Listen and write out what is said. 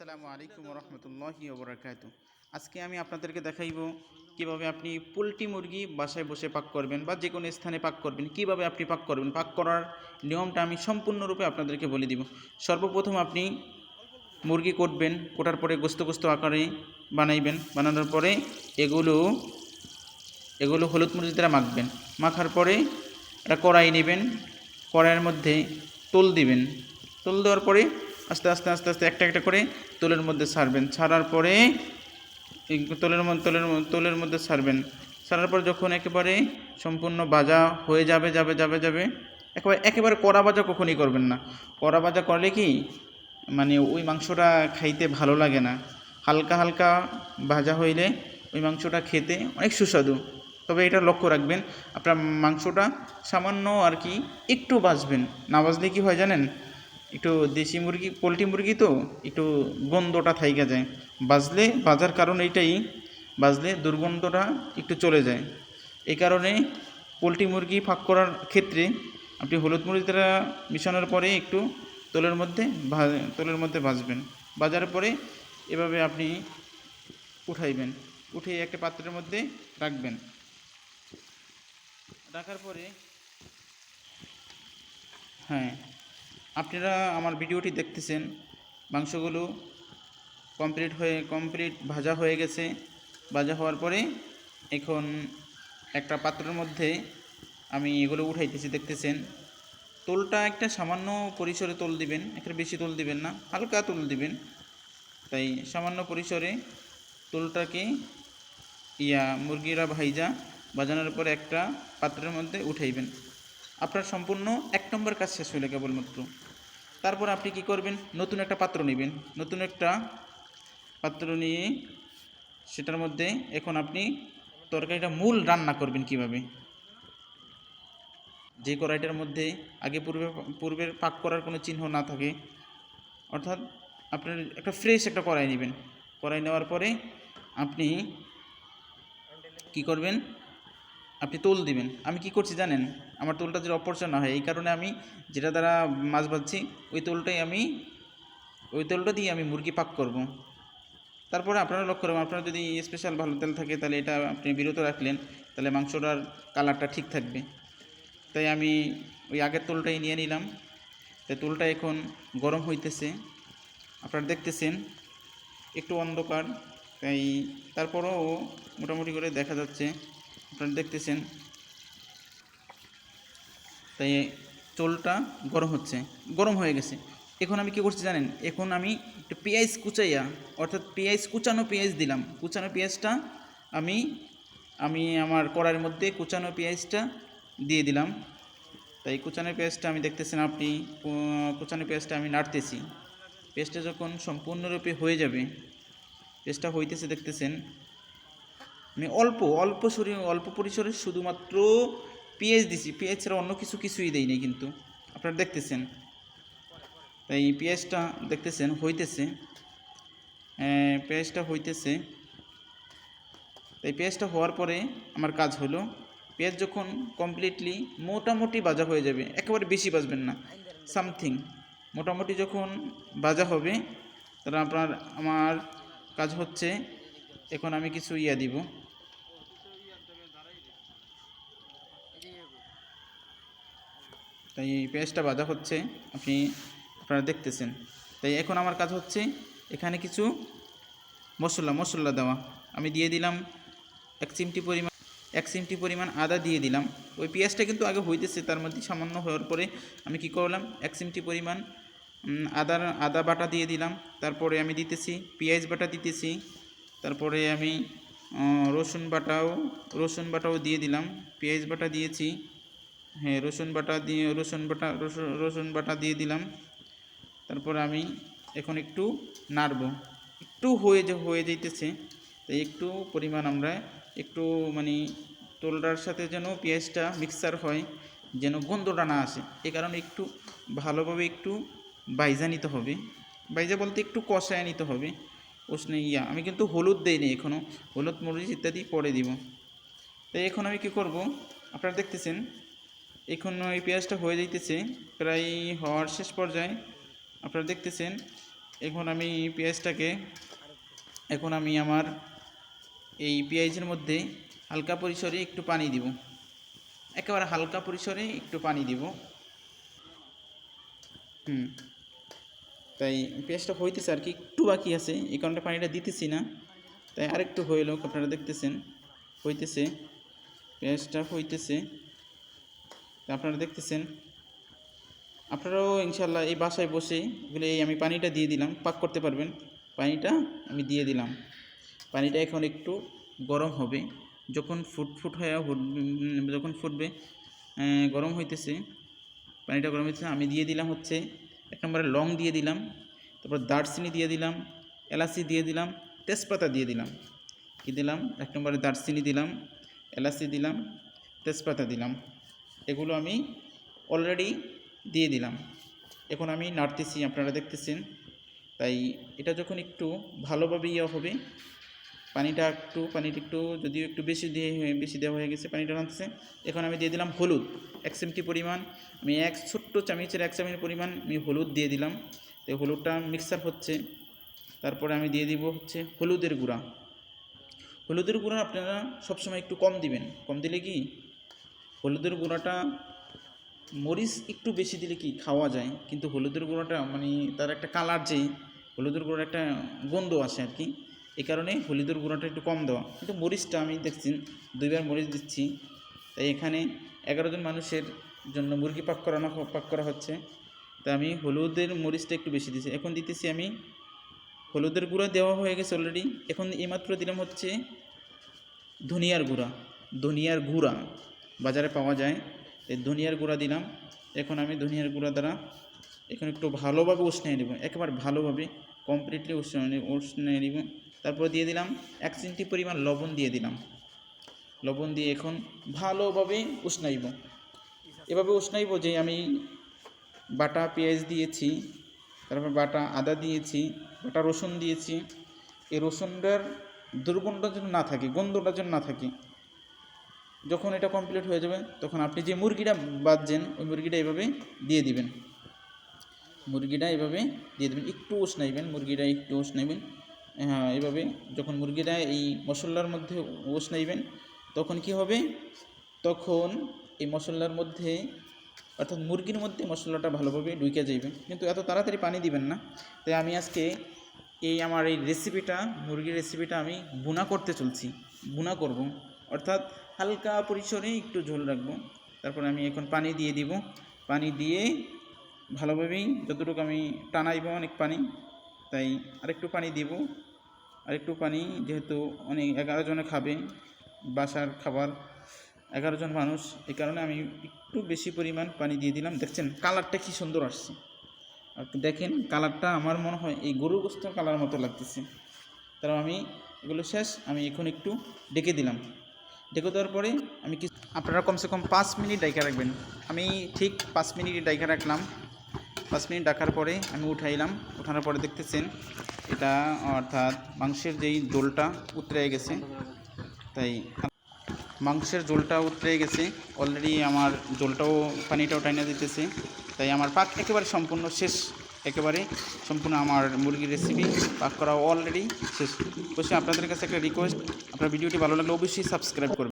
আসসালামু আলাইকুম রহমতুল্লাহি ওবরাকাতু। আজকে আমি আপনাদেরকে দেখাইব কীভাবে আপনি পোলট্রি মুরগি বাসায় বসে পাক করবেন বা যে কোনো স্থানে পাক করবেন, কীভাবে আপনি পাক করবেন। পাক করার নিয়মটা আমি সম্পূর্ণরূপে আপনাদেরকে বলে দিব। সর্বপ্রথম আপনি মুরগি করবেন কোটার পরে গোস্ত গোস্ত আকারে বানাইবেন। বানানোর পরে এগুলো এগুলো হলুদ মরিচ দ্বারা মাখবেন। মাখার পরে একটা কড়াই নেবেন, কড়াইয়ের মধ্যে তোল দিবেন। তোল দেওয়ার পরে আস্তে আস্তে আস্তে আস্তে একটা একটা করে তোলের মধ্যে ছাড়বেন ছাড়ার পরে তোলের তোলের তোলের মধ্যে ছাড়বেন ছাড়ার পর যখন একেবারে সম্পূর্ণ বাজা হয়ে যাবে যাবে যাবে যাবে, একেবারে একেবারে কড়া বাজা কখনই করবেন না। কড়া বাজা করলে কি? মানে ওই মাংসটা খাইতে ভালো লাগে না। হালকা হালকা ভাজা হইলে ওই মাংসটা খেতে অনেক সুস্বাদু। তবে এটা লক্ষ্য রাখবেন, আপনার মাংসটা সামান্য আর কি একটু বাজবেন না বাজলে কি হয় জানেন? একটু দেশি মুরগি, পোলট্রি মুরগি তো একটু গন্ধটা থাইকা যায়। বাজলে বাজার কারণ এইটাই, বাজলে দুর্গন্ধটা একটু চলে যায়। এই কারণে পোলট্রি মুরগি ফাঁক করার ক্ষেত্রে আপনি হলুদ দ্বারা মিশানোর পরে একটু তোলের মধ্যে তোলের মধ্যে ভাজবেন। ভাজার পরে এভাবে আপনি উঠাইবেন, উঠে একটা পাত্রের মধ্যে রাখবেন। রাখার পরে হ্যাঁ আপনারা আমার ভিডিওটি দেখতেছেন। মাংসগুলো কমপ্লিট হয়ে কমপ্লিট ভাজা হয়ে গেছে। ভাজা হওয়ার পরে এখন একটা পাত্রের মধ্যে আমি এগুলো উঠাইতেছি, দেখতেছেন। তোলটা একটা সামান্য পরিসরে তোল দিবেন, একটা বেশি তোল দিবেন না, হালকা তোল দিবেন। তাই সামান্য পরিসরে তোলটাকে ইয়া মুরগিরা ভাইজা বাজানোর পরে একটা পাত্রের মধ্যে উঠাইবেন। আপনার সম্পূর্ণ এক নম্বর কাজ শেষ হইলে কেবলমাত্র। তারপর আপনি কি করবেন? নতুন একটা পাত্র নেবেন। নতুন একটা পাত্র নিয়ে সেটার মধ্যে এখন আপনি তরকারিটা মূল রান্না করবেন কীভাবে? যে কড়াইটার মধ্যে আগে পূর্বে, পূর্বের পাক করার কোনো চিহ্ন না থাকে, অর্থাৎ আপনার একটা ফ্রেশ একটা কড়াই নেবেন। কড়াই নেওয়ার পরে আপনি কি করবেন? আপনি তোল দিবেন। আমি কি করছি জানেন? আমার তোলটা যদি অপরচয় না হয়, এই কারণে আমি যেটা দ্বারা মাছ ভাজছি, ওই তোলটাই আমি, ওই তেলটা দিয়ে আমি মুরগি পাক করব। তারপরে আপনারা লক্ষ্য করবেন আপনার যদি স্পেশাল ভালো তেল থাকে, তাহলে এটা আপনি বিরত রাখলেন, তাহলে মাংসটার কালারটা ঠিক থাকবে। তাই আমি ওই আগের তোলটাই নিয়ে নিলাম। তাই তোলটা এখন গরম হইতেছে। আপনারা দেখতেছেন, একটু অন্ধকার। তাই তারপরও মোটামুটি করে দেখা যাচ্ছে আপনারা দেখতেছেন। তাই চোলটা গরম হচ্ছে, গরম হয়ে গেছে। এখন আমি কি করছি জানেন? এখন আমি একটু পেঁয়াজ কুচাইয়া, অর্থাৎ পেঁয়াজ, কুচানো পেঁয়াজ দিলাম। কুচানো পেঁয়াজটা আমি আমি আমার কড়াইয়ের মধ্যে কুচানো পেঁয়াজটা দিয়ে দিলাম। তাই কুচানো পেঁয়াজটা আমি দেখতেছেন আপনি কুচানো পেঁয়াজটা আমি নাড়তেছি। পেঁয়াজটা যখন সম্পূর্ণরূপে হয়ে যাবে, পেঁয়াজটা হইতেছে দেখতেছেন আমি অল্প অল্প শরীর, অল্প পরিসরে শুধুমাত্র পেঁয়াজ দিছি পেঁয়াজ ছাড়া অন্য কিছু কিছুই দেই নাই কিন্তু। আপনারা দেখতেছেন। তাই পেঁয়াজটা দেখতেছেন, হইতেছে। পেঁয়াজটা হইতেছে। তাই পেঁয়াজটা হওয়ার পরে আমার কাজ হলো পেঁয়াজ যখন কমপ্লিটলি মোটামুটি ভাজা হয়ে যাবে, একেবারে বেশি বাজবেন না সামথিং মোটামুটি যখন ভাজা হবে, তাহলে আপনার, আমার কাজ হচ্ছে, এখন আমি কিছু ইয়া দিব। তাই এই পেঁয়াজটা ভাজা হচ্ছে, আপনি আপনারা দেখতেছেন। তাই এখন আমার কাজ হচ্ছে এখানে কিছু মশলা মশলা দেওয়া। আমি দিয়ে দিলাম এক চিমটি পরিমাণ, এক চিমটি পরিমাণ আদা দিয়ে দিলাম। ওই পেঁয়াজটা কিন্তু আগে হইতেছে, তার মধ্যে সামান্য হওয়ার পরে আমি কি করলাম, এক চিমটি পরিমাণ আদার, আদা বাটা দিয়ে দিলাম। তারপরে আমি দিতেছি, পেঁয়াজ বাটা দিতেছি। তারপরে আমি রসুন বাটাও রসুন বাটাও দিয়ে দিলাম, পেঁয়াজ বাটা দিয়েছি হ্যাঁ রসুন বাটা দিয়ে, রসুন বাটা রসুন বাটা দিয়ে দিলাম, তারপর আমি এখন একটু নাড়ব। একটু হয়ে যে, হয়ে যাইতেছে, তাই একটু পরিমাণ আমরা একটু মানে তোলটার সাথে যেন পেঁয়াজটা মিক্সার হয়, যেন গন্ধটা না আসে, এ কারণে একটু ভালোভাবে একটু বাইজা নিতে হবে, বাইজা বলতে একটু কষায় নিতে হবে উষ্ণে ইয়া। আমি কিন্তু হলুদ দেইনি এখনও হলুদ, মরিচ ইত্যাদি পরে দিব। তাই এখন আমি কী করব? আপনারা দেখতেছেন, এখন এই পেঁয়াজটা হয়ে যাইতেছে, প্রায় হওয়ার শেষ পর্যায়ে। আপনারা দেখতেছেন, এখন আমি পেঁয়াজটাকে, এখন আমি আমার এই পেঁয়াজের মধ্যে হালকা পরিসরে একটু পানি দিব। একেবারে হালকা পরিসরে একটু পানি দিব। হুম। তাই পেঁয়াজটা হইতেছে আর কি, একটু বাকি আছে, এই কারণে পানিটা দিতেছি না। তাই আরেকটু লোক আপনারা দেখতেছেন, হইতেছে, পেঁয়াজটা হইতেছে। আপনারা দেখতেছেন, আপনারাও ইনশাল্লাহ এই বাসায় বসে এগুলো এই আমি পানিটা দিয়ে দিলাম, পাক করতে পারবেন। পানিটা আমি দিয়ে দিলাম। পানিটা এখন একটু গরম হবে, যখন ফুটফুট হয়ে যখন ফুটবে গরম হইতেছে, পানিটা গরম হইতেছে, আমি দিয়ে দিলাম হচ্ছে এক নম্বরে লং দিয়ে দিলাম, তারপর দারচিনি দিয়ে দিলাম, এলাচি দিয়ে দিলাম, তেজপাতা দিয়ে দিলাম। কী দিলাম? এক নম্বরে দারচিনি দিলাম, এলাচি দিলাম, তেজপাতা দিলাম। এগুলো আমি অলরেডি দিয়ে দিলাম। এখন আমি নাড়তেছি, আপনারা দেখতেছেন। তাই এটা যখন একটু ভালোভাবে ইয়ে হবে পানিটা একটু পানিটা একটু, যদিও একটু বেশি দিয়ে বেশি দেওয়া হয়ে গেছে, পানিটা নামতেছে এখন আমি দিয়ে দিলাম হলুদ। এক চিমটি পরিমাণ। আমি এক ছোট্ট চামিচের, এক চামচ পরিমাণ আমি হলুদ দিয়ে দিলাম। তো হলুদটা মিক্সার হচ্ছে। তারপরে আমি দিয়ে দিব হচ্ছে হলুদের গুঁড়া। হলুদের গুঁড়া আপনারা সবসময় একটু কম দিবেন। কম দিলে কি? হলুদের গুঁড়াটা মরিচ একটু বেশি দিলে কি খাওয়া যায়। কিন্তু হলুদের গুঁড়োটা মানে তার একটা কালার যেই, হলুদের গুঁড়োর একটা গন্ধ আসে আর কি। এই কারণে হলুদের গুঁড়োটা একটু কম দেওয়া। কিন্তু মরিচটা আমি দেখছি, দুইবার মরিচ দিচ্ছি। তাই এখানে এগারো জন মানুষের জন্য মুরগি পাক করানো পাক করা হচ্ছে। তাই আমি হলুদের মরিচটা একটু বেশি দিচ্ছি। এখন দিতেছি আমি হলুদের গুঁড়া দেওয়া হয়ে গেছে অলরেডি এখন এইমাত্র দিলাম হচ্ছে ধনিয়ার গুঁড়া। ধনিয়ার গুঁড়া বাজারে পাওয়া যায়। এই ধনিয়ার গুঁড়া দিলাম। এখন আমি ধনিয়ার গুঁড়া দ্বারা এখন একটু ভালোভাবে উষ্ণিয়ে নেব। একেবারে ভালোভাবে কমপ্লিটলি উষ্ণ উষ্ণিয়ে নেব। তারপর দিয়ে দিলাম এক চিমটি পরিমাণ লবণ দিয়ে দিলাম। লবণ দিয়ে এখন ভালোভাবে উষ্ণাইব এভাবে উষ্ণাইব যে আমি বাটা, পেঁয়াজ দিয়েছি, তারপর বাটা, আদা দিয়েছি, বাটা, রসুন দিয়েছি। এই রসুনটার দুর্গন্ধ যেন না থাকে, গন্ধটা যেন না থাকে, যখন এটা কমপ্লিট হয়ে যাবে, তখন আপনি যে মুরগিটা বাজছেন ওই মুরগিটা এভাবে দিয়ে দিবেন। মুরগিটা এভাবে দিয়ে দেবেন, একটু উষ্ণাইবেন মুরগিটা একটু উষ্ণাইবেন হ্যাঁ এভাবে যখন মুরগিটা এই মশলার মধ্যে উষ্ণাইবেন তখন কি হবে? তখন এই মশলার মধ্যে, অর্থাৎ মুরগির মধ্যে মশলাটা ভালোভাবে ঢুকে যাইবে। কিন্তু এত তাড়াতাড়ি পানি দিবেন না। তাই আমি আজকে এই আমার এই রেসিপিটা, মুরগির রেসিপিটা আমি বুনা করতে চলছি। বুনা করব। অর্থাৎ হালকা পরিসরে একটু ঝোল রাখব। তারপর আমি এখন পানি দিয়ে দিব। পানি দিয়ে ভালোভাবেই যতটুকু আমি টানাইব অনেক পানি, তাই আরেকটু পানি দিব। আরেকটু পানি, যেহেতু অনেক এগারো জনে খাবে, বাসার খাবার, এগারো জন মানুষ, এই কারণে আমি একটু বেশি পরিমাণ পানি দিয়ে দিলাম। দেখছেন, কালারটা কি সুন্দর আসছে। আর দেখেন, কালারটা আমার মনে হয় এই গরু গোস্ত কালার মতো লাগতেছে। তারপর আমি এগুলো শেষ, আমি এখন একটু ডেকে দিলাম। ডেকে দেওয়ার পরে আমি কি আপনারা কমসে কম পাঁচ মিনিট ডাইকা রাখবেন। আমি ঠিক পাঁচ মিনিট ডাইকা রাখলাম। পাঁচ মিনিট ডাকার পরে আমি উঠাইলাম। উঠানোর পরে দেখতেছেন এটা অর্থাৎ মাংসের যেই জোলটা উতরে গেছে, তাই মাংসের জোলটা উতরে গেছে। অলরেডি আমার জোলটাও পানিটাও টাইনা দিতেছে, তাই আমার পাক একেবারে সম্পূর্ণ শেষ, একেবারে সম্পূর্ণ আমার মুরগির রেসিপি পাক করা অলরেডি শেষ। অবশ্যই আপনাদের কাছে একটা রিকোয়েস্ট আপনার ভিডিওটি ভালো লাগলে অবশ্যই সাবস্ক্রাইব করবেন।